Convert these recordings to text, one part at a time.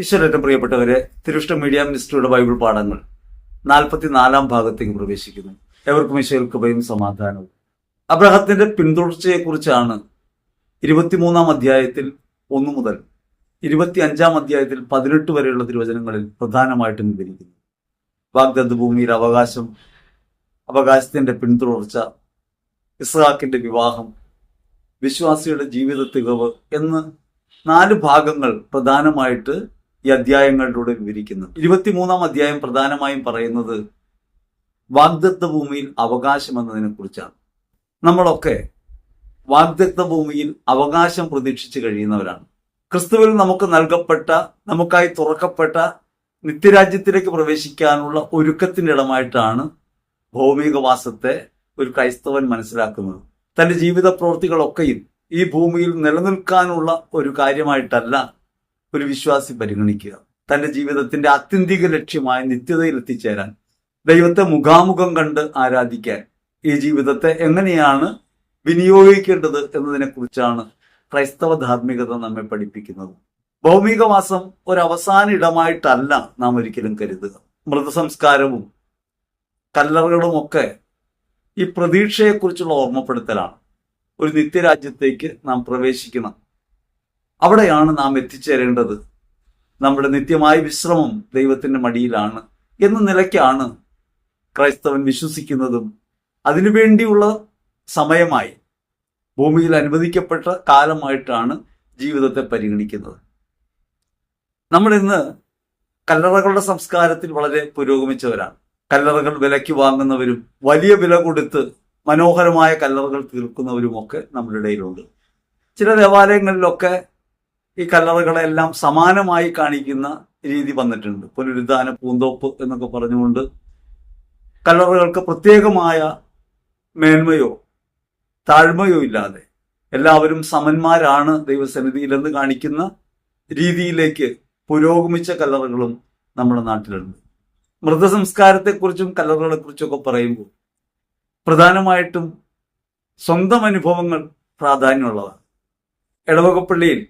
ഈശ്വരന്റെ പ്രിയപ്പെട്ടവരെ തിരുഷ്ട media മിനിസ്ട്രിയുടെ Bible പാഠങ്ങൾ നാൽപ്പത്തിനാലാം ഭാഗത്തേക്ക് പ്രവേശിക്കുന്നു. എവർക്കും ഈശ്വര കൃപയും സമാധാനവും. അബ്രഹത്തിന്റെ പിന്തുടർച്ചയെക്കുറിച്ചാണ് ഇരുപത്തിമൂന്നാം അധ്യായത്തിൽ ഒന്നു മുതൽ ഇരുപത്തി അഞ്ചാം അധ്യായത്തിൽ പതിനെട്ട് വരെയുള്ള തിരുവചനങ്ങളിൽ പ്രധാനമായിട്ടും വിവരിക്കുന്നു. വാഗ്ദത്ത് ഭൂമിയിൽ അവകാശം അവകാശത്തിന്റെ പിന്തുടർച്ച ഇസ്ഹാക്കിന്റെ വിവാഹം വിശ്വാസിയുടെ ജീവിത തികവ് എന്ന് നാല് ഭാഗങ്ങൾ പ്രധാനമായിട്ട് ഈ അധ്യായങ്ങളിലൂടെ വിവരിക്കുന്നത് ഇരുപത്തിമൂന്നാം അധ്യായം പ്രധാനമായും പറയുന്നത് വാഗ്ദത്ത ഭൂമിയിൽ അവകാശം എന്നതിനെ കുറിച്ചാണ് നമ്മളൊക്കെ വാഗ്ദത്ത ഭൂമിയിൽ അവകാശം പ്രതീക്ഷിച്ച് കഴിയുന്നവരാണ്. ക്രിസ്തുവിൽ നമുക്ക് നൽകപ്പെട്ട നമുക്കായി തുറക്കപ്പെട്ട നിത്യരാജ്യത്തിലേക്ക് പ്രവേശിക്കാനുള്ള ഒരുക്കത്തിന്റെ ഇടമായിട്ടാണ് ഭൗമികവാസത്തെ ഒരു ക്രൈസ്തവൻ മനസ്സിലാക്കുന്നത്. തന്റെ ജീവിത പ്രവൃത്തികളൊക്കെയും ഈ ഭൂമിയിൽ നിലനിൽക്കാനുള്ള ഒരു കാര്യമായിട്ടല്ല ഒരു വിശ്വാസി പരിഗണിക്കുക. തന്റെ ജീവിതത്തിന്റെ ആത്യന്തിക ലക്ഷ്യമായ നിത്യതയിൽ എത്തിച്ചേരാൻ ദൈവത്തെ മുഖാമുഖം കണ്ട് ആരാധിക്കാൻ ഈ ജീവിതത്തെ എങ്ങനെയാണ് വിനിയോഗിക്കേണ്ടത് എന്നതിനെ കുറിച്ചാണ് ക്രൈസ്തവ ധാർമ്മികത നമ്മെ പഠിപ്പിക്കുന്നത്. ഭൗമികമാസം ഒരു അവസാന ഇടമായിട്ടല്ല നാം ഒരിക്കലും കരുതുക. മൃതസംസ്കാരവും കല്ലറകളുമൊക്കെ ഈ പ്രതീക്ഷയെക്കുറിച്ചുള്ള ഓർമ്മപ്പെടുത്തലാണ്. ഒരു നിത്യരാജ്യത്തേക്ക് നാം പ്രവേശിക്കണം. അവിടെയാണ് നാം എത്തിച്ചേരേണ്ടത്. നമ്മുടെ നിത്യമായ വിശ്രമം ദൈവത്തിന്റെ മടിയിലാണ് എന്ന നിലയ്ക്കാണ് ക്രൈസ്തവൻ വിശ്വസിക്കുന്നതും അതിനുവേണ്ടിയുള്ള സമയമായി ഭൂമിയിൽ അനുവദിക്കപ്പെട്ട കാലമായിട്ടാണ് ജീവിതത്തെ പരിഗണിക്കുന്നത്. നമ്മൾ ഇന്ന് കല്ലറകളുടെ സംസ്കാരത്തിൽ വളരെ പുരോഗമിച്ചവരാണ്. കല്ലറകൾ വിലയ്ക്ക് വാങ്ങുന്നവരും വലിയ വില കൊടുത്ത് മനോഹരമായ കല്ലറകൾ തീർക്കുന്നവരുമൊക്കെ നമ്മുടെ ഇടയിലുണ്ട്. ചില ദേവാലയങ്ങളിലൊക്കെ ഈ കല്ലറകളെല്ലാം സമാനമായി കാണിക്കുന്ന രീതി വന്നിട്ടുണ്ട്. പുനരുദ്ധാന പൂന്തോപ്പ് എന്നൊക്കെ പറഞ്ഞുകൊണ്ട് കല്ലറകൾക്ക് പ്രത്യേകമായ മേന്മയോ താഴ്മയോ ഇല്ലാതെ എല്ലാവരും സമന്മാരാണ് ദൈവസന്നിധിയിലെന്ന് കാണിക്കുന്ന രീതിയിലേക്ക് പുരോഗമിച്ച കല്ലറകളും നമ്മുടെ നാട്ടിലുണ്ട്. മൃതസംസ്കാരത്തെക്കുറിച്ചും കല്ലറകളെക്കുറിച്ചൊക്കെ പറയുമ്പോൾ പ്രധാനമായിട്ടും സ്വന്തം അനുഭവങ്ങൾ പ്രാധാന്യമുള്ളതാണ്. ഇടവകപ്പള്ളിയിൽ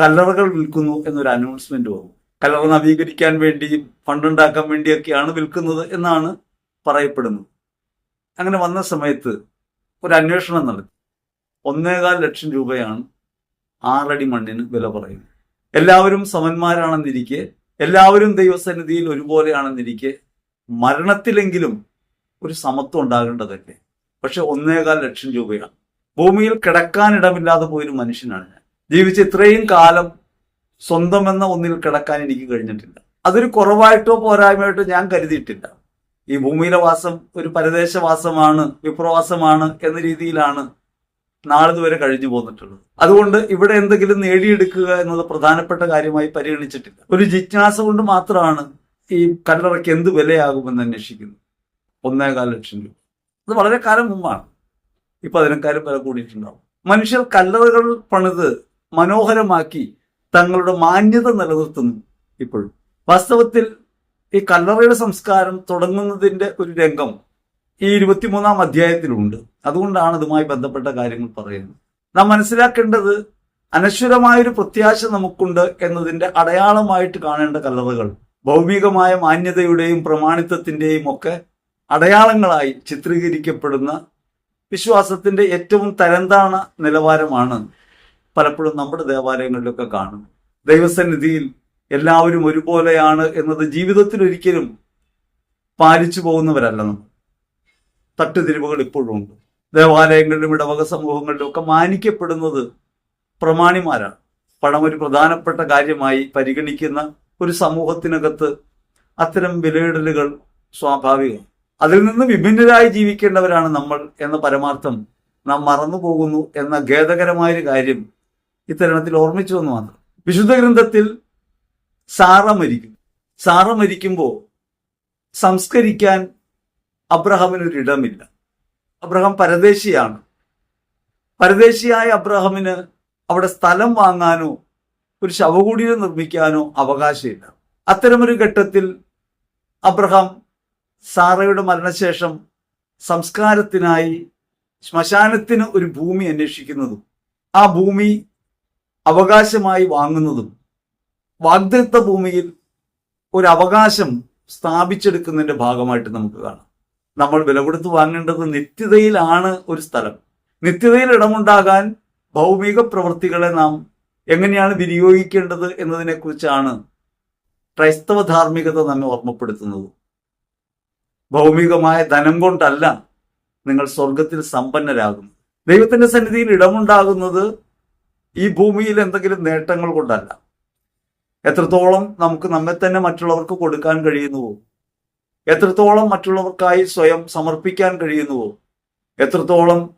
കല്ലറകൾ വിൽക്കുന്നു എന്നൊരു അനൗൺസ്മെന്റ് വന്നു. കല്ലറ നവീകരിക്കാൻ വേണ്ടി ഫണ്ടുണ്ടാക്കാൻ വേണ്ടിയൊക്കെയാണ് വിൽക്കുന്നത് എന്നാണ് പറയപ്പെടുന്നത്. അങ്ങനെ വന്ന സമയത്ത് ഒരു അന്വേഷണം നടത്തി. ഒന്നേകാൽ ലക്ഷം രൂപയാണ് ആറടി മണ്ണിന് വില പറയുന്നത്. എല്ലാവരും സമന്മാരാണെന്നിരിക്കെ എല്ലാവരും ദൈവസന്നിധിയിൽ ഒരുപോലെയാണെന്നിരിക്കെ മരണത്തിലെങ്കിലും ഒരു സമത്വം ഉണ്ടാകേണ്ടതല്ലേ? പക്ഷെ ഒന്നേകാൽ ലക്ഷം രൂപയാണ്. ഭൂമിയിൽ കിടക്കാനിടമില്ലാതെ പോയൊരു മനുഷ്യനാണ് ഞാൻ. ജീവിച്ച ഇത്രയും കാലം സ്വന്തം എന്ന ഒന്നിൽ കിടക്കാൻ എനിക്ക് കഴിഞ്ഞിട്ടില്ല. അതൊരു കുറവായിട്ടോ പോരായ്മയായിട്ടോ ഞാൻ കരുതിയിട്ടില്ല. ഈ ഭൂമിയിലെ വാസം ഒരു പരദേശവാസമാണ് വിപ്രവാസമാണ് എന്ന രീതിയിലാണ് നാളിതുവരെ കഴിഞ്ഞു പോന്നിട്ടുള്ളത്. അതുകൊണ്ട് ഇവിടെ എന്തെങ്കിലും നേടിയെടുക്കുക എന്നത് പ്രധാനപ്പെട്ട കാര്യമായി പരിഗണിച്ചിട്ടില്ല. ഒരു ജിജ്ഞാസ കൊണ്ട് മാത്രമാണ് ഈ കല്ലറയ്ക്ക് എന്ത് വിലയാകുമെന്ന് അന്വേഷിക്കുന്നത്. ഒന്നേകാൽ ലക്ഷം രൂപ. അത് വളരെ കാലം മുമ്പാണ്. ഇപ്പൊ അതിനേക്കാളും വില കൂടിയിട്ടുണ്ടാവും. മനുഷ്യർ കല്ലറകൾ പണിത് മനോഹരമാക്കി തങ്ങളുടെ മാന്യത നിലനിർത്തുന്നു ഇപ്പോൾ വാസ്തവത്തിൽ ഈ കല്ലറയുടെ സംസ്കാരം തുടങ്ങുന്നതിന്റെ ഒരു രംഗം ഈ ഇരുപത്തിമൂന്നാം അധ്യായത്തിലുണ്ട്. അതുകൊണ്ടാണ് ഇതുമായി ബന്ധപ്പെട്ട കാര്യങ്ങൾ പറയുന്നത്. നാം മനസ്സിലാക്കേണ്ടത് അനശ്വരമായൊരു പ്രത്യാശ നമുക്കുണ്ട് എന്നതിന്റെ അടയാളമായിട്ട് കാണേണ്ട കല്ലറകൾ ഭൗമികമായ മാന്യതയുടെയും പ്രമാണിത്വത്തിന്റെയും ഒക്കെ അടയാളങ്ങളായി ചിത്രീകരിക്കപ്പെടുന്ന വിശ്വാസത്തിന്റെ ഏറ്റവും തരംതാണ നിലവാരമാണ് പലപ്പോഴും നമ്മുടെ ദേവാലയങ്ങളിലൊക്കെ കാണും. ദൈവസന്നിധിയിൽ എല്ലാവരും ഒരുപോലെയാണ് എന്നത് ജീവിതത്തിൽ ഒരിക്കലും പാലിച്ചു പോകുന്നവരല്ല നമ്മൾ. തട്ടുതിരിവുകൾ ഇപ്പോഴും ഉണ്ട്. ദേവാലയങ്ങളിലും ഇടവക സമൂഹങ്ങളിലും ഒക്കെ മാനിക്കപ്പെടുന്നത് പ്രമാണിമാരാണ്. പണം ഒരു പ്രധാനപ്പെട്ട കാര്യമായി പരിഗണിക്കുന്ന ഒരു സമൂഹത്തിനകത്ത് അത്തരം വിലയിടലുകൾ സ്വാഭാവികം. അതിൽ നിന്ന് വിഭിന്നരായി ജീവിക്കേണ്ടവരാണ് നമ്മൾ എന്ന പരമാർത്ഥം നാം മറന്നു പോകുന്നു എന്ന ഖേദകരമായൊരു കാര്യം ഇത്തരണത്തിൽ ഓർമ്മിച്ചു എന്ന് മാത്രം. വിശുദ്ധ ഗ്രന്ഥത്തിൽ സാറ മരിക്കും. സാറ മരിക്കുമ്പോൾ സംസ്കരിക്കാൻ അബ്രഹാമിന് ഇടമില്ല അബ്രഹാം പരദേശിയാണ്. പരദേശിയായ അബ്രഹാമിന് അവിടെ സ്ഥലം വാങ്ങാനോ ഒരു ശവകുടീരം നിർമ്മിക്കാനോ അവകാശമില്ല. അത്തരമൊരു ഘട്ടത്തിൽ അബ്രഹാം സാറയുടെ മരണശേഷം സംസ്കാരത്തിനായി ശ്മശാനത്തിന് ഒരു ഭൂമി അന്വേഷിക്കുന്നതും ആ ഭൂമി അവകാശമായി വാങ്ങുന്നതും വാഗ്ദത്ത ഭൂമിയിൽ ഒരു അവകാശം സ്ഥാപിച്ചെടുക്കുന്നതിന്റെ ഭാഗമായിട്ട് നമുക്ക് കാണാം. നമ്മൾ വില കൊടുത്ത് വാങ്ങേണ്ടത് നിത്യതയിലാണ് ഒരു സ്ഥലം. നിത്യതയിൽ ഇടമുണ്ടാകാൻ ഭൗമിക പ്രവൃത്തികളെ നാം എങ്ങനെയാണ് വിനിയോഗിക്കേണ്ടത് എന്നതിനെക്കുറിച്ചാണ് ക്രൈസ്തവ ധാർമ്മികത നമ്മെ ഓർമ്മപ്പെടുത്തുന്നത്. ഭൗമികമായ ധനം കൊണ്ടല്ല നിങ്ങൾ സ്വർഗത്തിൽ സമ്പന്നരാകും ദൈവത്തിന്റെ സന്നിധിയിൽ ഇടമുണ്ടാകുന്നത് ഈ ഭൂമിയിൽ എന്തെങ്കിലും നേട്ടങ്ങൾ കൊണ്ടല്ല. എത്രത്തോളം നമുക്ക് നമ്മെ തന്നെ മറ്റുള്ളവർക്ക് കൊടുക്കാൻ കഴിയുന്നുവോ? എത്രത്തോളം മറ്റുള്ളവർക്കായി സ്വയം സമർപ്പിക്കാൻ കഴിയുന്നുവോ? എത്രത്തോളം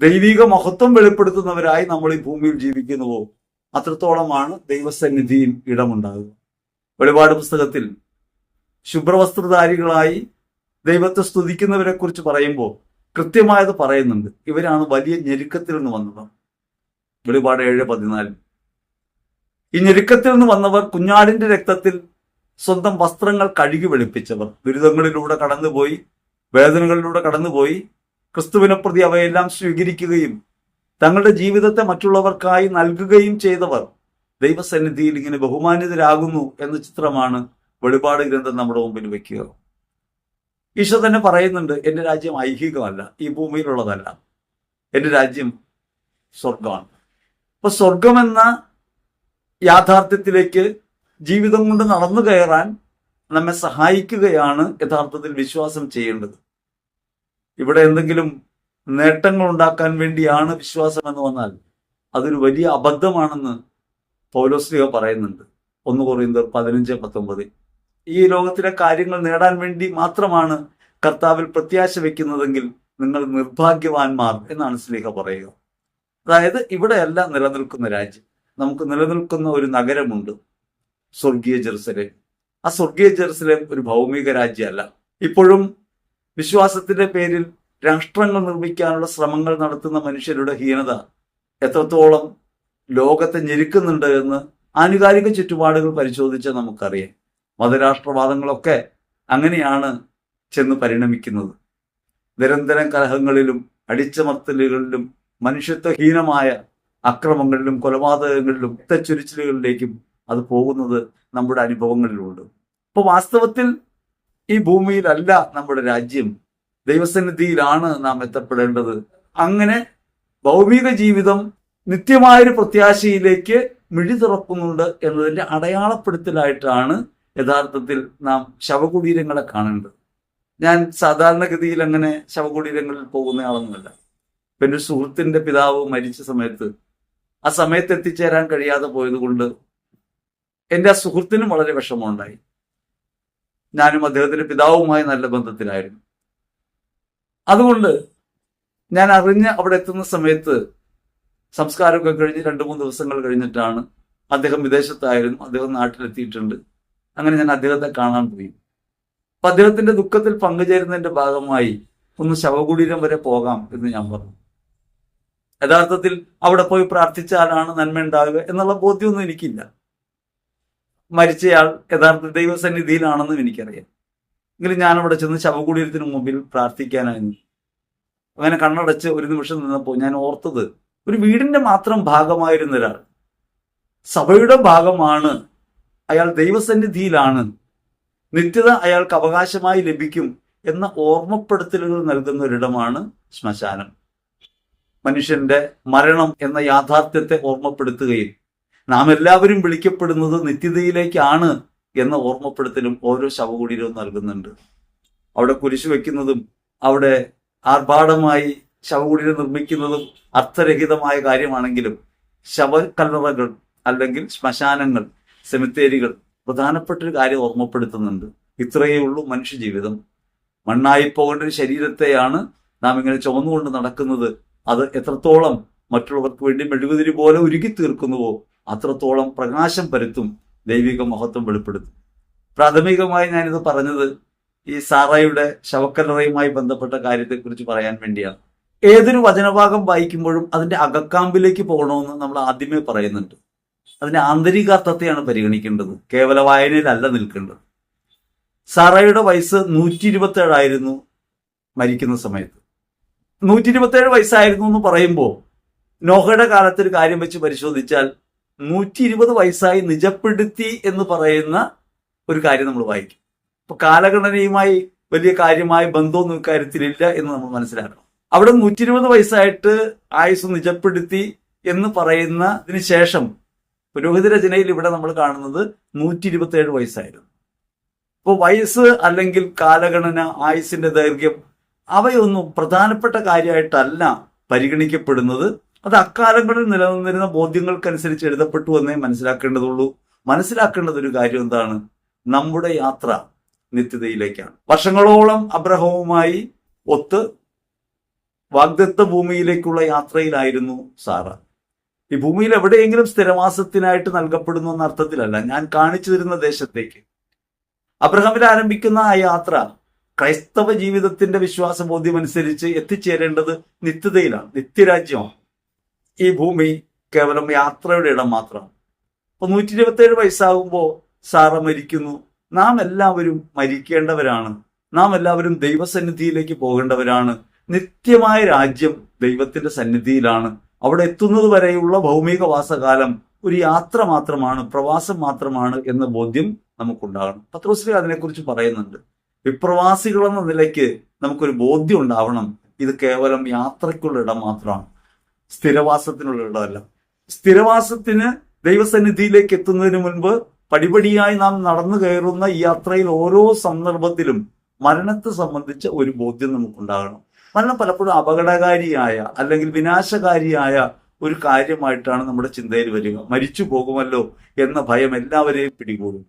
ദൈവിക മഹത്വം വെളിപ്പെടുത്തുന്നവരായി നമ്മൾ ഈ ഭൂമിയിൽ ജീവിക്കുന്നുവോ? അത്രത്തോളമാണ് ദൈവസന്നിധിയിൽ ഇടമുണ്ടാകുക. വെളിപാട് പുസ്തകത്തിൽ ശുഭ്രവസ്ത്രധാരികളായി ദൈവത്തെ സ്തുതിക്കുന്നവരെ കുറിച്ച് പറയുമ്പോൾ കൃത്യമായത് പറയുന്നുണ്ട്. ഇവരാണ് വലിയ ഞെരുക്കത്തിൽ നിന്ന് വന്നത് വെളിപാട് ഏഴ് പതിനാല്. ഈ ഞെരുക്കത്തിൽ നിന്ന് വന്നവർ കുഞ്ഞാടിന്റെ രക്തത്തിൽ സ്വന്തം വസ്ത്രങ്ങൾ കഴുകി വെളുപ്പിച്ചവർ. ദുരിതങ്ങളിലൂടെ കടന്നുപോയി വേദനകളിലൂടെ കടന്നുപോയി ക്രിസ്തുവിനെ പ്രതി അവയെല്ലാം സ്വീകരിക്കുകയും തങ്ങളുടെ ജീവിതത്തെ മറ്റുള്ളവർക്കായി നൽകുകയും ചെയ്തവർ ദൈവസന്നിധിയിൽ ഇങ്ങനെ ബഹുമാനിതരാകുന്നു എന്ന ചിത്രമാണ് വെളിപാട് ഗ്രന്ഥം നമ്മുടെ മുമ്പിൽ വെക്കുക. ഈശോ തന്നെ പറയുന്നുണ്ട് എന്റെ രാജ്യം ഐഹികമല്ല ഈ ഭൂമിയിലുള്ളതല്ല. എന്റെ രാജ്യം സ്വർഗമാണ് അപ്പൊ സ്വർഗമെന്ന യാഥാർത്ഥ്യത്തിലേക്ക് ജീവിതം കൊണ്ട് നടന്നു കയറാൻ നമ്മെ സഹായിക്കുകയാണ് യഥാർത്ഥത്തിൽ വിശ്വാസം ചെയ്യേണ്ടത്. ഇവിടെ എന്തെങ്കിലും നേട്ടങ്ങൾ ഉണ്ടാക്കാൻ വേണ്ടിയാണ് വിശ്വാസം എന്ന് വന്നാൽ അതൊരു വലിയ അബദ്ധമാണെന്ന് പൗലോസ്ലിഹ പറയുന്നുണ്ട്. ഒന്ന് കുറയുന്നത് പതിനഞ്ച് പത്തൊമ്പത്. ഈ ലോകത്തിലെ കാര്യങ്ങൾ നേടാൻ വേണ്ടി മാത്രമാണ് കർത്താവിൽ പ്രത്യാശ വെക്കുന്നതെങ്കിൽ നിങ്ങൾ നിർഭാഗ്യവാന്മാർ എന്നാണ് സ്ലീഹ പറയുക. അതായത് ഇവിടെയല്ല നിലനിൽക്കുന്ന രാജ്യം. നമുക്ക് നിലനിൽക്കുന്ന ഒരു നഗരമുണ്ട് സ്വർഗീയ ജെറുസലേം. ആ സ്വർഗീയ ജെറുസലേം ഒരു ഭൗമിക രാജ്യമല്ല. ഇപ്പോഴും വിശ്വാസത്തിന്റെ പേരിൽ രാഷ്ട്രങ്ങൾ നിർമ്മിക്കാനുള്ള ശ്രമങ്ങൾ നടത്തുന്ന മനുഷ്യരുടെ ഹീനത എത്രത്തോളം ലോകത്തെ ഞെരുക്കുന്നുണ്ട് എന്ന് ആനുകാലിക ചുറ്റുപാടുകൾ പരിശോധിച്ചാൽ നമുക്കറിയാം. മതരാഷ്ട്രവാദങ്ങളൊക്കെ അങ്ങനെയാണ് ചെന്ന് പരിണമിക്കുന്നത്. നിരന്തരം കലഹങ്ങളിലും അടിച്ചമർത്തലുകളിലും മനുഷ്യത്വഹീനമായ അക്രമങ്ങളിലും കൊലപാതകങ്ങളിലും രക്തച്ചൊരിച്ചിലുകളിലേക്കും അത് പോകുന്നത് നമ്മുടെ അനുഭവങ്ങളിലുണ്ട്. അപ്പൊ വാസ്തവത്തിൽ ഈ ഭൂമിയിലല്ല നമ്മുടെ രാജ്യം. ദൈവസന്നിധിയിലാണ് നാം എത്തപ്പെടേണ്ടത്. അങ്ങനെ ഭൗമിക ജീവിതം നിത്യമായൊരു പ്രത്യാശയിലേക്ക് മിഴി തുറക്കുന്നുണ്ട് എന്നതിന്റെ അടയാളപ്പെടുത്തലായിട്ടാണ് യഥാർത്ഥത്തിൽ നാം ശവകുടീരങ്ങളെ കാണേണ്ടത്. ഞാൻ സാധാരണഗതിയിൽ അങ്ങനെ ശവകുടീരങ്ങളിൽ പോകുന്നയാളൊന്നുമല്ല എന്റെ ഒരു പിതാവ് മരിച്ച സമയത്ത് ആ സമയത്ത് എത്തിച്ചേരാൻ കഴിയാതെ പോയത് കൊണ്ട് എന്റെ ആ സുഹൃത്തിനും വളരെ വിഷമമുണ്ടായി. ഞാനും അദ്ദേഹത്തിന്റെ പിതാവുമായി നല്ല ബന്ധത്തിലായിരുന്നു. അതുകൊണ്ട് ഞാൻ അറിഞ്ഞ് അവിടെ എത്തുന്ന സമയത്ത് സംസ്കാരമൊക്കെ കഴിഞ്ഞ് രണ്ട് മൂന്ന് ദിവസങ്ങൾ കഴിഞ്ഞിട്ടാണ് അദ്ദേഹം വിദേശത്തായിരുന്നു. അദ്ദേഹം നാട്ടിലെത്തിയിട്ടുണ്ട്. അങ്ങനെ ഞാൻ അദ്ദേഹത്തെ കാണാൻ പോയി. അപ്പൊ അദ്ദേഹത്തിന്റെ ദുഃഖത്തിൽ പങ്കുചേരുന്നതിന്റെ ഭാഗമായി ഒന്ന് ശവകുടീരം വരെ പോകാം എന്ന് ഞാൻ പറഞ്ഞു. യഥാർത്ഥത്തിൽ അവിടെ പോയി പ്രാർത്ഥിച്ചാലാണ് നന്മ ഉണ്ടാവുക എന്നുള്ള ബോധ്യമൊന്നും എനിക്കില്ല. മരിച്ചയാൾ യഥാർത്ഥ ദൈവസന്നിധിയിലാണെന്നും എനിക്കറിയാം. എങ്കിലും ഞാൻ അവിടെ ചെന്ന് ശവകുടീരത്തിന് മുമ്പിൽ പ്രാർത്ഥിക്കാനായിരുന്നു അങ്ങനെ കണ്ണടച്ച് ഒരു നിമിഷം നിന്നപ്പോൾ ഞാൻ ഓർത്തത് ഒരു വീടിന്റെ മാത്രം ഭാഗമായിരുന്ന ഒരാൾ. സഭയുടെ ഭാഗമാണ്. അയാൾ ദൈവസന്നിധിയിലാണ്. നിത്യത അയാൾക്ക് അവകാശമായി ലഭിക്കും എന്ന ഓർമ്മപ്പെടുത്തലുകൾ നൽകുന്ന ഒരിടമാണ് ശ്മശാനം. മനുഷ്യന്റെ മരണം എന്ന യാഥാർത്ഥ്യത്തെ ഓർമ്മപ്പെടുത്തുകയും നാം എല്ലാവരും വിളിക്കപ്പെടുന്നത് നിത്യതയിലേക്കാണ് എന്ന ഓർമ്മപ്പെടുത്തലും ഓരോ ശവകുടീരവും നൽകുന്നുണ്ട്. അവിടെ കുരിശു വെക്കുന്നതും അവിടെ ആർഭാടമായി ശവകുടീരം നിർമ്മിക്കുന്നതും അർത്ഥരഹിതമായ കാര്യമാണെങ്കിലും ശവകല്ലറകൾ അല്ലെങ്കിൽ ശ്മശാനങ്ങൾ സെമിത്തേരികൾ പ്രധാനപ്പെട്ട ഒരു കാര്യം ഓർമ്മപ്പെടുത്തുന്നുണ്ട്. ഇത്രയേ ഉള്ളൂ മനുഷ്യ ജീവിതം. മണ്ണായി പോകേണ്ട ഒരു ശരീരത്തെയാണ് നാം ഇങ്ങനെ ചുമന്നുകൊണ്ട് നടക്കുന്നത് അത് എത്രത്തോളം മറ്റുള്ളവർക്ക് വേണ്ടി മെഴുകുതിരി പോലെ ഒരുക്കി തീർക്കുന്നുവോ അത്രത്തോളം പ്രകാശം പരത്തും ദൈവിക മഹത്വം വെളിപ്പെടുത്തും. പ്രാഥമികമായി ഞാനിത് പറഞ്ഞത് ഈ സാറയുടെ ശവക്കല്ലറയുമായി ബന്ധപ്പെട്ട കാര്യത്തെക്കുറിച്ച് പറയാൻ വേണ്ടിയാണ്. ഏതൊരു വചനഭാഗം വായിക്കുമ്പോഴും അതിന്റെ അകക്കാമ്പിലേക്ക് പോകണമെന്ന് നമ്മൾ ആദ്യമേ പറയുന്നുണ്ട്. അതിന്റെ ആന്തരികാർത്ഥത്തെയാണ് പരിഗണിക്കേണ്ടത്. കേവല വായനയിലല്ല നിൽക്കേണ്ടത്. സാറയുടെ വയസ്സ് നൂറ്റി ഇരുപത്തി ഏഴായിരുന്നു മരിക്കുന്ന സമയത്ത്. നൂറ്റി ഇരുപത്തി ഏഴ് വയസ്സായിരുന്നു എന്ന് പറയുമ്പോൾ നോഹയുടെ കാലത്ത് ഒരു കാര്യം വെച്ച് പരിശോധിച്ചാൽ നൂറ്റി ഇരുപത് വയസ്സായി നിജപ്പെടുത്തി എന്ന് പറയുന്ന ഒരു കാര്യം നമ്മൾ വായിക്കും. ഇപ്പൊ കാലഘടനയുമായി വലിയ കാര്യമായ ബന്ധമൊന്നും ഇക്കാര്യത്തിലില്ല എന്ന് നമ്മൾ മനസ്സിലാക്കണം. അവിടെ നൂറ്റി ഇരുപത് വയസ്സായിട്ട് ആയുസ് നിജപ്പെടുത്തി എന്ന് പറയുന്നതിന് ശേഷം പുരോഹിത രചനയിൽ ഇവിടെ നമ്മൾ കാണുന്നത് നൂറ്റി ഇരുപത്തി ഏഴ് വയസ്സായിരുന്നു. ഇപ്പോൾ വയസ്സ് അല്ലെങ്കിൽ കാലഗണന ആയുസിന്റെ ദൈർഘ്യം അവയൊന്നും പ്രധാനപ്പെട്ട കാര്യമായിട്ടല്ല പരിഗണിക്കപ്പെടുന്നത്. അത് അക്കാലങ്ങളിൽ നിലനിന്നിരുന്ന ബോധ്യങ്ങൾക്കനുസരിച്ച് എഴുതപ്പെട്ടു എന്നേ മനസ്സിലാക്കേണ്ടതുള്ളൂ. മനസ്സിലാക്കേണ്ടത് ഒരു കാര്യം എന്താണ്? നമ്മുടെ യാത്ര നിത്യതയിലേക്കാണ്. വർഷങ്ങളോളം അബ്രഹവുമായി ഒത്ത് വാഗ്ദത്ത ഭൂമിയിലേക്കുള്ള യാത്രയിലായിരുന്നു സാറ. ഈ ഭൂമിയിൽ എവിടെയെങ്കിലും സ്ഥിരവാസത്തിനായിട്ട് നൽകപ്പെടുന്നു എന്ന അർത്ഥത്തിലല്ല ഞാൻ കാണിച്ചു തരുന്ന ദേശത്തേക്ക്. അബ്രഹാമിൽ ആരംഭിക്കുന്ന ആ യാത്ര ക്രൈസ്തവ ജീവിതത്തിന്റെ വിശ്വാസ ബോധ്യം അനുസരിച്ച് എത്തിച്ചേരേണ്ടത് നിത്യതയിലാണ് നിത്യരാജ്യമാണ്. ഈ ഭൂമി കേവലം യാത്രയുടെ ഇടം മാത്രമാണ്. അപ്പൊ നൂറ്റി ഇരുപത്തി ഏഴ് വയസ്സാകുമ്പോൾ സാറ മരിക്കുന്നു. നാം എല്ലാവരും മരിക്കേണ്ടവരാണ്. നാം എല്ലാവരും ദൈവസന്നിധിയിലേക്ക് പോകേണ്ടവരാണ്. നിത്യമായ രാജ്യം ദൈവത്തിന്റെ സന്നിധിയിലാണ്. അവിടെ എത്തുന്നത് വരെയുള്ള ഭൗമിക വാസകാലം ഒരു യാത്ര മാത്രമാണ് പ്രവാസം മാത്രമാണ് എന്ന ബോധ്യം നമുക്കുണ്ടാകണം. പത്രോശ്രീ അതിനെക്കുറിച്ച് പറയുന്നുണ്ട്. വിപ്രവാസികൾ എന്ന നിലയ്ക്ക് നമുക്കൊരു ബോധ്യം ഉണ്ടാവണം ഇത് കേവലം യാത്രയ്ക്കുള്ള ഇടം മാത്രമാണ്. സ്ഥിരവാസത്തിനുള്ള ഇടമല്ല. സ്ഥിരവാസത്തിന് ദൈവസന്നിധിയിലേക്ക് എത്തുന്നതിന് മുൻപ് പടിപടിയായി നാം നടന്നു കയറുന്ന ഈ യാത്രയിൽ ഓരോ സന്ദർഭത്തിലും മരണത്തെ സംബന്ധിച്ച ഒരു ബോധ്യം നമുക്കുണ്ടാകണം. മരണം പലപ്പോഴും അപകടകാരിയായ അല്ലെങ്കിൽ വിനാശകാരിയായ ഒരു കാര്യമായിട്ടാണ് നമ്മുടെ ചിന്തയിൽ വരിക. മരിച്ചു പോകുമല്ലോ എന്ന ഭയം എല്ലാവരെയും പിടികൂടും.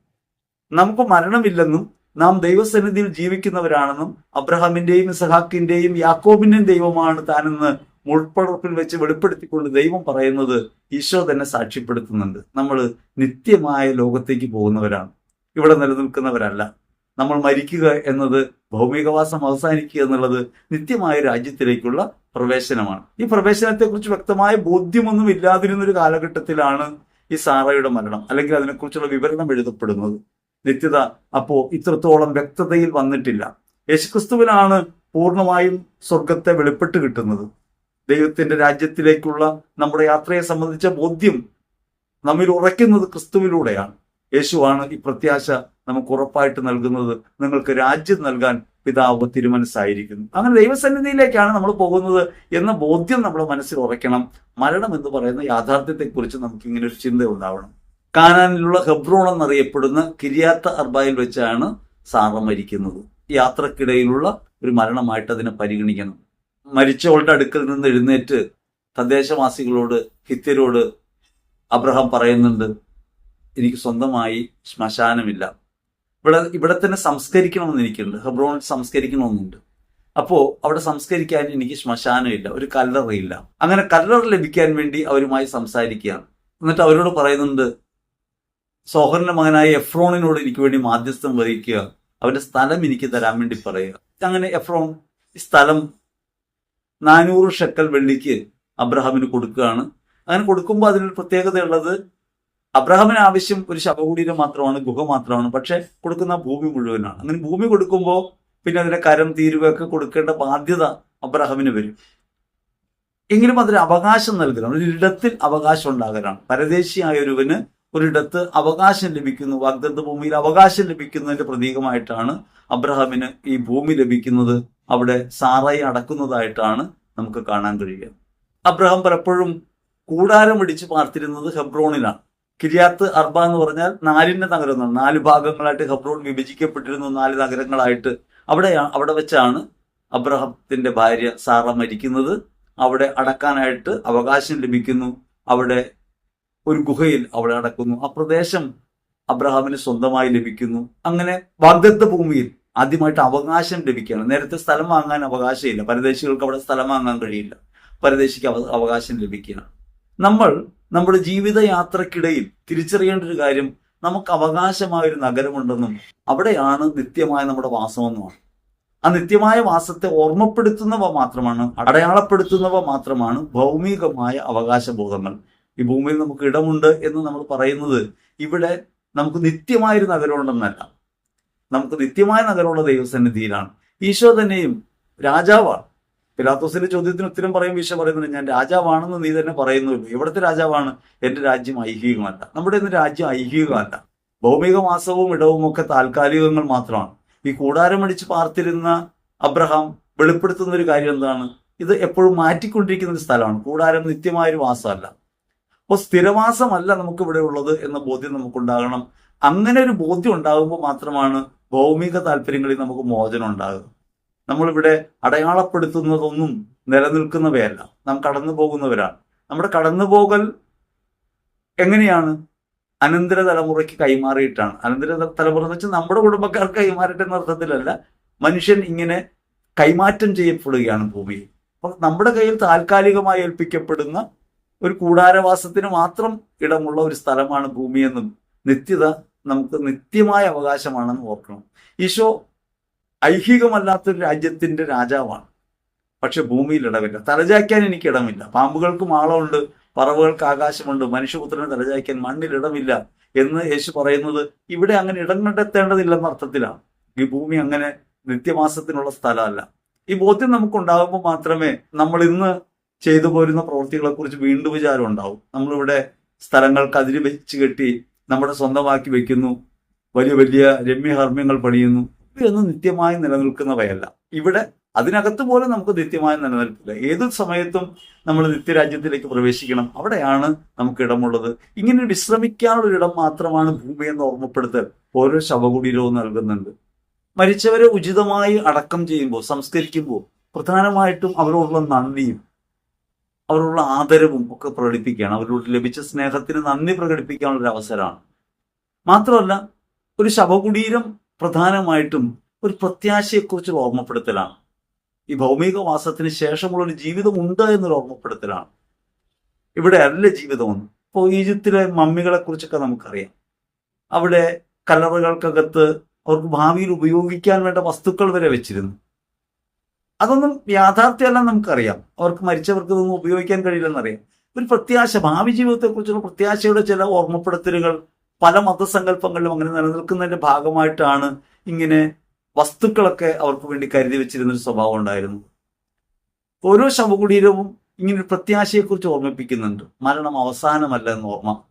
നമുക്ക് മരണമില്ലെന്നും നാം ദൈവസന്നിധിയിൽ ജീവിക്കുന്നവരാണെന്നും അബ്രഹാമിന്റെയും ഇസഹാക്കിന്റെയും യാക്കോബിന്റെയും ദൈവമാണ് താനെന്ന് മുൾപ്പടർപ്പിൽ വെച്ച് വെളിപ്പെടുത്തിക്കൊണ്ട് ദൈവം പറയുന്നത് ഈശോ തന്നെ സാക്ഷ്യപ്പെടുത്തുന്നുണ്ട്. നമ്മൾ നിത്യമായ ലോകത്തേക്ക് പോകുന്നവരാണ്. ഇവിടെ നിലനിൽക്കുന്നവരല്ല. നമ്മൾ മരിക്കുക എന്നത് ഭൗമികവാസം അവസാനിക്കുക എന്നുള്ളത് നിത്യമായ രാജ്യത്തിലേക്കുള്ള പ്രവേശനമാണ്. ഈ പ്രവേശനത്തെക്കുറിച്ച് വ്യക്തമായ ബോധ്യമൊന്നും ഇല്ലാതിരുന്നൊരു കാലഘട്ടത്തിലാണ് ഈ സാറയുടെ മരണം അല്ലെങ്കിൽ അതിനെക്കുറിച്ചുള്ള വിവരണം എഴുതപ്പെടുന്നത്. നിത്യത അപ്പോ ഇത്രത്തോളം വ്യക്തതയിൽ വന്നിട്ടില്ല. യേശുക്രിസ്തുവിനാണ് പൂർണമായും സ്വർഗത്തെ വെളിപ്പെട്ട് കിട്ടുന്നത്. ദൈവത്തിന്റെ രാജ്യത്തിലേക്കുള്ള നമ്മുടെ യാത്രയെ സംബന്ധിച്ച ബോധ്യം നമ്മിൽ ഉറയ്ക്കുന്നത് ക്രിസ്തുവിലൂടെയാണ്. യേശുവാണ് ഈ പ്രത്യാശ നമുക്ക് ഉറപ്പായിട്ട് നൽകുന്നത്. നിങ്ങൾക്ക് രാജ്യം നൽകാൻ പിതാവ് തിരുമനസ്സായിരിക്കുന്നു. അങ്ങനെ ദൈവസന്നിധിയിലേക്കാണ് നമ്മൾ പോകുന്നത് എന്ന ബോധ്യം നമ്മുടെ മനസ്സിൽ ഉറയ്ക്കണം. മരണം എന്ന് പറയുന്ന യാഥാർത്ഥ്യത്തെക്കുറിച്ച് നമുക്ക് ഇങ്ങനെ ഒരു ചിന്ത ഉണ്ടാവണം. കാനാനിലുള്ള ഹെബ്രോൺ എന്നറിയപ്പെടുന്ന കിരിയാത്ത അർബായിൽ വെച്ചാണ് സാറ മരിക്കുന്നത്. യാത്രക്കിടയിലുള്ള ഒരു മരണമായിട്ട് അതിനെ പരിഗണിക്കണം. മരിച്ചവളുടെ അടുക്കൽ നിന്ന് എഴുന്നേറ്റ് തദ്ദേശവാസികളോട് ഹിത്യരോട് അബ്രഹാം പറയുന്നുണ്ട് എനിക്ക് സ്വന്തമായി ശ്മശാനമില്ല. ഇവിടെ ഇവിടെ തന്നെ സംസ്കരിക്കണമെന്ന് എനിക്കുണ്ട്. ഹെബ്രോൺ സംസ്കരിക്കണമെന്നുണ്ട്. അപ്പോ അവിടെ സംസ്കരിക്കാൻ എനിക്ക് ശ്മശാനമില്ല ഒരു കല്ലറയില്ല. അങ്ങനെ കല്ലറ ലഭിക്കാൻ വേണ്ടി അവരുമായി സംസാരിക്കുകയാണ്. എന്നിട്ട് അവരോട് പറയുന്നുണ്ട് സോഹറിന്റെ മകനായ എഫ്രോണിനോട് എനിക്ക് വേണ്ടി മാധ്യസ്ഥം വഹിക്കുക അവന്റെ സ്ഥലം എനിക്ക് തരാൻ വേണ്ടി പറയുക. അങ്ങനെ എഫ്രോൺ ഈ സ്ഥലം നാനൂറ് ഷെക്കൽ വെള്ളിക്ക് അബ്രഹാമിന് കൊടുക്കുകയാണ്. അങ്ങനെ കൊടുക്കുമ്പോൾ അതിനൊരു പ്രത്യേകതയുള്ളത് അബ്രഹാമിന് ആവശ്യം ഒരു ശവകുടീരം മാത്രമാണ് ഗുഹ മാത്രമാണ്. പക്ഷെ കൊടുക്കുന്ന ഭൂമി മുഴുവനാണ്. അങ്ങനെ ഭൂമി കൊടുക്കുമ്പോൾ പിന്നെ അതിന്റെ കരം തീരുവയൊക്കെ കൊടുക്കേണ്ട ബാധ്യത അബ്രഹാമിന് വരും. എങ്കിലും അതിന് അവകാശം നൽകലാണ് ഒരിടത്തിൽ അവകാശം ഉണ്ടാകലാണ് പരദേശിയായ ഒരുവന് ഒരിടത്ത് അവകാശം ലഭിക്കുന്നു വാഗ്ദത്ത ഭൂമിയിൽ അവകാശം ലഭിക്കുന്നതിന്റെ പ്രതീകമായിട്ടാണ് അബ്രഹാമിന് ഈ ഭൂമി ലഭിക്കുന്നത്. അവിടെ സാറയെ അടക്കുന്നതായിട്ടാണ് നമുക്ക് കാണാൻ കഴിയുക. അബ്രഹാം പലപ്പോഴും കൂടാരം പിടിച്ച് പാർത്തിരുന്നത് ഹെബ്രോണിലാണ്. കിരിയാത്ത് അർബ എന്ന് പറഞ്ഞാൽ നാലിന്റെ നഗരം എന്നാണ് നാല് ഭാഗങ്ങളായിട്ട് ഹെബ്രോൺ വിഭജിക്കപ്പെട്ടിരുന്നു നാല് നഗരങ്ങളായിട്ട്. അവിടെ അവിടെ വെച്ചാണ് അബ്രഹത്തിന്റെ ഭാര്യ സാറ മരിക്കുന്നത്. അവിടെ അടക്കാനായിട്ട് അവകാശം ലഭിക്കുന്നു. അവിടെ ഒരു ഗുഹയിൽ അവിടെ അടക്കുന്നു ആ പ്രദേശം അബ്രഹാമിന് സ്വന്തമായി ലഭിക്കുന്നു. അങ്ങനെ വാഗ്ദത്ത ഭൂമിയിൽ ആദ്യമായിട്ട് അവകാശം ലഭിക്കുകയാണ്. നേരത്തെ സ്ഥലം വാങ്ങാൻ അവകാശമില്ല. പരദേശികൾക്ക് അവിടെ സ്ഥലം വാങ്ങാൻ കഴിയില്ല. പരദേശിക്ക് അവ- അവകാശം ലഭിക്കുകയാണ്. നമ്മൾ നമ്മുടെ ജീവിതയാത്രക്കിടയിൽ തിരിച്ചറിയേണ്ട ഒരു കാര്യം നമുക്ക് അവകാശമായ ഒരു നഗരമുണ്ടെന്നും അവിടെയാണ് നിത്യമായ നമ്മുടെ വാസമെന്നുമാണ് ആ നിത്യമായ വാസത്തെ ഓർമ്മപ്പെടുത്തുന്നവ മാത്രമാണ് അടയാളപ്പെടുത്തുന്നവ മാത്രമാണ് ഭൗമികമായ അവകാശബോധങ്ങൾ. ഈ ഭൂമിയിൽ നമുക്ക് ഇടമുണ്ട് എന്ന് നമ്മൾ പറയുന്നത് ഇവിടെ നമുക്ക് നിത്യമായൊരു നഗരമുണ്ടെന്നല്ല. നമുക്ക് നിത്യമായ നഗരമുള്ള ദൈവസന്നിധിയിലാണ്. ഈശോ തന്നെയും രാജാവാണ്. പിലാത്തോസിന്റെ ചോദ്യത്തിന് ഉത്തരം പറയും ഈശോ പറയുന്നത് ഞാൻ രാജാവാണെന്ന് നീ തന്നെ പറയുന്നുള്ളൂ. ഇവിടുത്തെ രാജാവാണ്? എന്റെ രാജ്യം ഐഹികമല്ല. നമ്മുടെ ഇന്ന് രാജ്യം ഐഹികമല്ല. ഭൗമിക മാസവും ഇടവും ഒക്കെ താൽക്കാലികങ്ങൾ മാത്രമാണ്. ഈ കൂടാരമടിച്ച് പാർത്തിരുന്ന അബ്രഹാം വെളിപ്പെടുത്തുന്ന ഒരു കാര്യം എന്താണ്? ഇത് എപ്പോഴും മാറ്റിക്കൊണ്ടിരിക്കുന്ന ഒരു സ്ഥലമാണ്. കൂടാരം നിത്യമായൊരു വാസമല്ല അപ്പോൾ സ്ഥിരവാസമല്ല നമുക്ക് ഇവിടെ ഉള്ളത് എന്ന ബോധ്യം നമുക്കുണ്ടാകണം. അങ്ങനെ ഒരു ബോധ്യം ഉണ്ടാകുമ്പോൾ മാത്രമാണ് ഭൗമിക താല്പര്യങ്ങളിൽ നമുക്ക് മോചനം ഉണ്ടാകുക. നമ്മളിവിടെ അടയാളപ്പെടുത്തുന്നതൊന്നും നിലനിൽക്കുന്നവയല്ല. നാം കടന്നു പോകുന്നവരാണ്. നമ്മുടെ കടന്നുപോകൽ എങ്ങനെയാണ്? അനന്തര തലമുറയ്ക്ക് കൈമാറിയിട്ടാണ്. അനന്തര തലമുറ എന്ന് വെച്ചാൽ നമ്മുടെ കുടുംബക്കാർക്ക് കൈമാറിയിട്ട് എന്ന അർത്ഥത്തിലല്ല. മനുഷ്യൻ ഇങ്ങനെ കൈമാറ്റം ചെയ്യപ്പെടുകയാണ് ഭൂമിയിൽ. അപ്പൊ നമ്മുടെ കയ്യിൽ താൽക്കാലികമായി ഏൽപ്പിക്കപ്പെടുന്ന ഒരു കൂടാരവാസത്തിന് മാത്രം ഇടമുള്ള ഒരു സ്ഥലമാണ് ഭൂമിയെന്നും നിത്യത നമുക്ക് നിത്യമായ അവകാശമാണെന്ന് ഓർക്കണം. ഈശോ ഐഹികമല്ലാത്തൊരു രാജ്യത്തിന്റെ രാജാവാണ്. പക്ഷെ ഭൂമിയിൽ ഇടമില്ല. തലചായ്ക്കാൻ എനിക്ക് ഇടമില്ല. പാമ്പുകൾക്ക് മാളമുണ്ട് പറവുകൾക്ക് ആകാശമുണ്ട് മനുഷ്യപുത്രന് തലചായ്ക്കാൻ മണ്ണിൽ ഇടമില്ല എന്ന് യേശു പറയുന്നത് ഇവിടെ അങ്ങനെ ഇടം കണ്ടെത്തേണ്ടതില്ലെന്ന അർത്ഥത്തിലാണ്. ഈ ഭൂമി അങ്ങനെ നിത്യമാസത്തിനുള്ള സ്ഥലമല്ല. ഈ ബോധ്യം നമുക്കുണ്ടാകുമ്പോൾ മാത്രമേ നമ്മൾ ഇന്ന് ചെയ്തു പോരുന്ന പ്രവൃത്തികളെ കുറിച്ച് വീണ്ടും വിചാരം ഉണ്ടാവും. നമ്മളിവിടെ സ്ഥലങ്ങൾ അതിര് വെച്ച് കെട്ടി നമ്മുടെ സ്വന്തമാക്കി വെക്കുന്നു. വലിയ വലിയ രമ്യഹർമ്മ്യങ്ങൾ പണിയുന്നു. ഇവയൊന്നും നിത്യമായി നിലനിൽക്കുന്നവയല്ല. ഇവിടെ അതിനകത്ത് പോലും നമുക്ക് നിത്യമായി നിലനിൽപ്പില്ല. ഏത് സമയത്തും നമ്മൾ നിത്യരാജ്യത്തിലേക്ക് പ്രവേശിക്കണം. അവിടെയാണ് നമുക്ക് ഇടമുള്ളത്. ഇങ്ങനെ വിശ്രമിക്കാനുള്ള ഇടം മാത്രമാണ് ഭൂമി എന്ന് ഓർമ്മപ്പെടുത്തൽ. ഓരോ ശവകുടീരവും നൽകുന്നുണ്ട്. മരിച്ചവരെ ഉചിതമായി അടക്കം ചെയ്യുമ്പോൾ സംസ്കരിക്കുമ്പോൾ പ്രധാനമായിട്ടും അവരോടുള്ള നന്ദിയും അവരോടുള്ള ആദരവും ഒക്കെ പ്രകടിപ്പിക്കുകയാണ്. അവരോട് ലഭിച്ച സ്നേഹത്തിന് നന്ദി പ്രകടിപ്പിക്കാനുള്ള ഒരു അവസരമാണ്. മാത്രമല്ല ഒരു ശവകുടീരം പ്രധാനമായിട്ടും ഒരു പ്രത്യാശയെക്കുറിച്ചുള്ള ഓർമ്മപ്പെടുത്തലാണ്. ഈ ഭൗമികവാസത്തിന് ശേഷമുള്ള ഒരു ജീവിതം ഉണ്ട് എന്നൊരു ഓർമ്മപ്പെടുത്തലാണ്. ഇവിടെ അല്ല ജീവിതമൊന്നും ഇപ്പോൾ ഈജിപ്തിലെ മമ്മികളെ കുറിച്ചൊക്കെ നമുക്കറിയാം. അവിടെ കല്ലറകൾക്കകത്ത് അവർക്ക് ഭാവിയിൽ ഉപയോഗിക്കാൻ വേണ്ട വസ്തുക്കൾ വരെ വെച്ചിരുന്നു. അതൊന്നും യാഥാർത്ഥ്യമല്ല നമുക്കറിയാം. അവർക്ക് മരിച്ചവർക്ക് ഇതൊന്നും ഉപയോഗിക്കാൻ കഴിയില്ലെന്നറിയാം ഒരു പ്രത്യാശ ഭാവി ജീവിതത്തെക്കുറിച്ചുള്ള പ്രത്യാശയുടെ ചില ഓർമ്മപ്പെടുത്തലുകൾ പല മതസങ്കല്പങ്ങളിലും അങ്ങനെ നിലനിൽക്കുന്നതിന്റെ ഭാഗമായിട്ടാണ് ഇങ്ങനെ വസ്തുക്കളൊക്കെ അവർക്ക് വേണ്ടി കരുതി വെച്ചിരുന്ന ഒരു സ്വഭാവം ഉണ്ടായിരുന്നു. ഓരോ ശവകുടീരവും ഇങ്ങനെ ഒരു പ്രത്യാശയെക്കുറിച്ച് ഓർമ്മിപ്പിക്കുന്നുണ്ട്. മരണം അവസാനമല്ല എന്ന് ഓർമ്മ.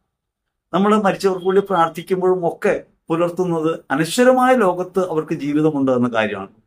നമ്മൾ മരിച്ചവർക്ക് വേണ്ടി പ്രാർത്ഥിക്കുമ്പോഴും ഒക്കെ പുലർത്തുന്നത് അനശ്വരമായ ലോകത്ത് അവർക്ക് ജീവിതമുണ്ട് എന്ന കാര്യമാണ്.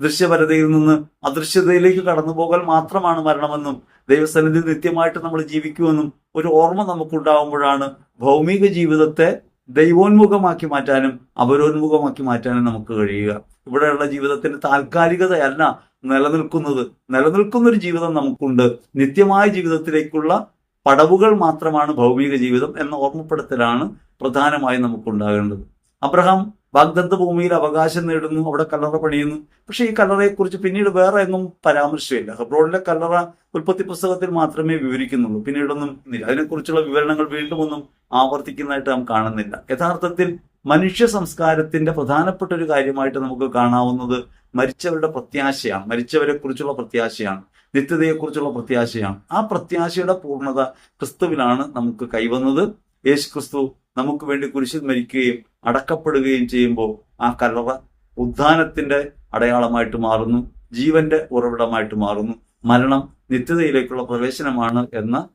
ദൃശ്യപരതയിൽ നിന്ന് അദൃശ്യതയിലേക്ക് കടന്നു പോകൽ മാത്രമാണ് മരണമെന്നും ദൈവസന്നിധി നിത്യമായിട്ട് നമ്മൾ ജീവിക്കുമെന്നും ഒരു ഓർമ്മ നമുക്കുണ്ടാകുമ്പോഴാണ് ഭൗമിക ജീവിതത്തെ ദൈവോന്മുഖമാക്കി മാറ്റാനും അപരോന്മുഖമാക്കി മാറ്റാനും നമുക്ക് കഴിയുക. ഇവിടെയുള്ള ജീവിതത്തിന്റെ താൽക്കാലികതയല്ല നിലനിൽക്കുന്നത്. നിലനിൽക്കുന്ന ഒരു ജീവിതം നമുക്കുണ്ട്. നിത്യമായ ജീവിതത്തിലേക്കുള്ള പടവുകൾ മാത്രമാണ് ഭൗമിക ജീവിതം എന്ന ഓർമ്മപ്പെടുത്തലാണ് പ്രധാനമായും നമുക്കുണ്ടാകേണ്ടത്. അബ്രഹാം വാഗ്ദത്ത ഭൂമിയിൽ അവകാശം നേടുന്നു അവിടെ കല്ലറ പണിയുന്നു. പക്ഷെ ഈ കല്ലറയെക്കുറിച്ച് പിന്നീട് വേറെ എങ്ങും പരാമർശമില്ല. ഹെബ്രോണിലെ കല്ലറ ഉൽപ്പത്തി പുസ്തകത്തിൽ മാത്രമേ വിവരിക്കുന്നുള്ളൂ. പിന്നീടൊന്നും അതിനെക്കുറിച്ചുള്ള വിവരണങ്ങൾ വീണ്ടും ഒന്നും ആവർത്തിക്കുന്നതായിട്ട് നാം കാണുന്നില്ല. യഥാർത്ഥത്തിൽ മനുഷ്യ സംസ്കാരത്തിന്റെ പ്രധാനപ്പെട്ട ഒരു കാര്യമായിട്ട് നമുക്ക് കാണാവുന്നത് മരിച്ചവരുടെ പ്രത്യാശയാണ്. മരിച്ചവരെ കുറിച്ചുള്ള പ്രത്യാശയാണ്. നിത്യതയെക്കുറിച്ചുള്ള പ്രത്യാശയാണ്. ആ പ്രത്യാശയുടെ പൂർണത ക്രിസ്തുവിലാണ് നമുക്ക് കൈവന്നത്. യേശു ക്രിസ്തു നമുക്ക് വേണ്ടി കുരിശിൽ മരിക്കുകയും അടക്കപ്പെടുകയും ചെയ്യുമ്പോൾ ആ കല്ലറ ഉദ്ധാനത്തിന്റെ അടയാളമായിട്ട് മാറുന്നു ജീവന്റെ ഉറവിടമായിട്ട് മാറുന്നു. മരണം നിത്യതയിലേക്കുള്ള പ്രവേശനമാണ് എന്ന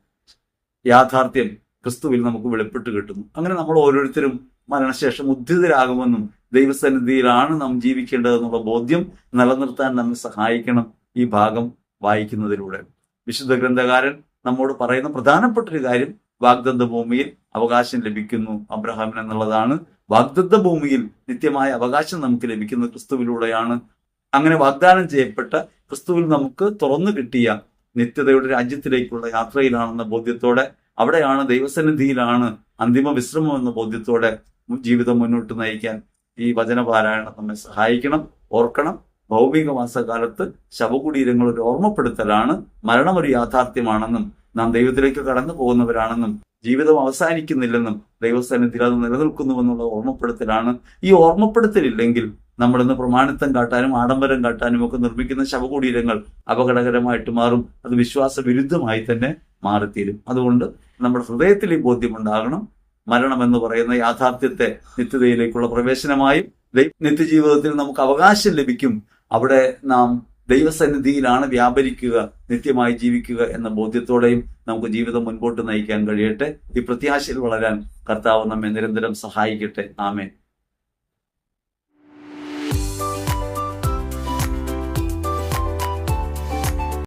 യാഥാർത്ഥ്യം ക്രിസ്തുവിൽ നമുക്ക് വെളിപ്പെട്ട് കിട്ടുന്നു. അങ്ങനെ നമ്മൾ ഓരോരുത്തരും മരണശേഷം ഉദ്ധിതരാകുമെന്നും ദൈവസന്നിധിയിലാണ് നാം ജീവിക്കേണ്ടതെന്നുള്ള ബോധ്യം നിലനിർത്താൻ നമ്മെ സഹായിക്കണം ഈ ഭാഗം വായിക്കുന്നതിലൂടെ. വിശുദ്ധ ഗ്രന്ഥകാരൻ നമ്മോട് പറയുന്ന പ്രധാനപ്പെട്ട ഒരു കാര്യം വാഗ്ദന്ത ഭൂമിയിൽ അവകാശം ലഭിക്കുന്നു അബ്രഹാമിന് എന്നുള്ളതാണ്. വാഗ്ദത്ത ഭൂമിയിൽ നിത്യമായ അവകാശം നമുക്ക് ലഭിക്കുന്ന ക്രിസ്തുവിലൂടെയാണ്. അങ്ങനെ വാഗ്ദാനം ചെയ്യപ്പെട്ട ക്രിസ്തുവിൽ നമുക്ക് തുറന്നു കിട്ടിയ നിത്യതയുടെ രാജ്യത്തിലേക്കുള്ള യാത്രയിലാണെന്ന ബോധ്യത്തോടെ അവിടെയാണ് ദൈവസന്നിധിയിലാണ് അന്തിമ വിശ്രമം എന്ന ബോധ്യത്തോടെ ജീവിതം മുന്നോട്ട് നയിക്കാൻ ഈ വചനപാരായണം നമ്മെ സഹായിക്കണം ഓർക്കണം. ഭൗമിക മാസകാലത്ത് ശവകുടീരങ്ങൾ ഒരു ഓർമ്മപ്പെടുത്തലാണ്. മരണം ഒരു യാഥാർത്ഥ്യമാണെന്നും നാം ദൈവത്തിലേക്ക് കടന്നു പോകുന്നവരാണെന്നും ജീവിതം അവസാനിക്കുന്നില്ലെന്നും ദൈവസന്നിധിയിൽ അത് നിലനിൽക്കുന്നുവെന്നുള്ള ഓർമ്മപ്പെടുത്തലാണ്. ഈ ഓർമ്മപ്പെടുത്തലില്ലെങ്കിൽ നമ്മൾ ഇന്ന് പ്രമാണിത്തം കാട്ടാനും ആഡംബരം കാട്ടാനും ഒക്കെ നിർമ്മിക്കുന്ന ശവകുടീരങ്ങൾ അപകടകരമായിട്ട് മാറും. അത് വിശ്വാസ വിരുദ്ധമായി തന്നെ മാറിത്തീരും. അതുകൊണ്ട് നമ്മുടെ ഹൃദയത്തിൽ ഈ ബോധ്യമുണ്ടാകണം. മരണം എന്ന് പറയുന്ന യാഥാർത്ഥ്യത്തെ നിത്യതയിലേക്കുള്ള പ്രവേശനമായും നിത്യജീവിതത്തിൽ നമുക്ക് അവകാശം ലഭിക്കും. അവിടെ നാം ദൈവസന്നിധിയിലാണ് വ്യാപരിക്കുക നിത്യമായി ജീവിക്കുക എന്ന ബോധ്യത്തോടെയും നമുക്ക് ജീവിതം മുൻപോട്ട് നയിക്കാൻ കഴിയട്ടെ. ഈ പ്രത്യാശയിൽ വളരാൻ കർത്താവ് നമ്മെ നിരന്തരം സഹായിക്കട്ടെ. ആമേൻ.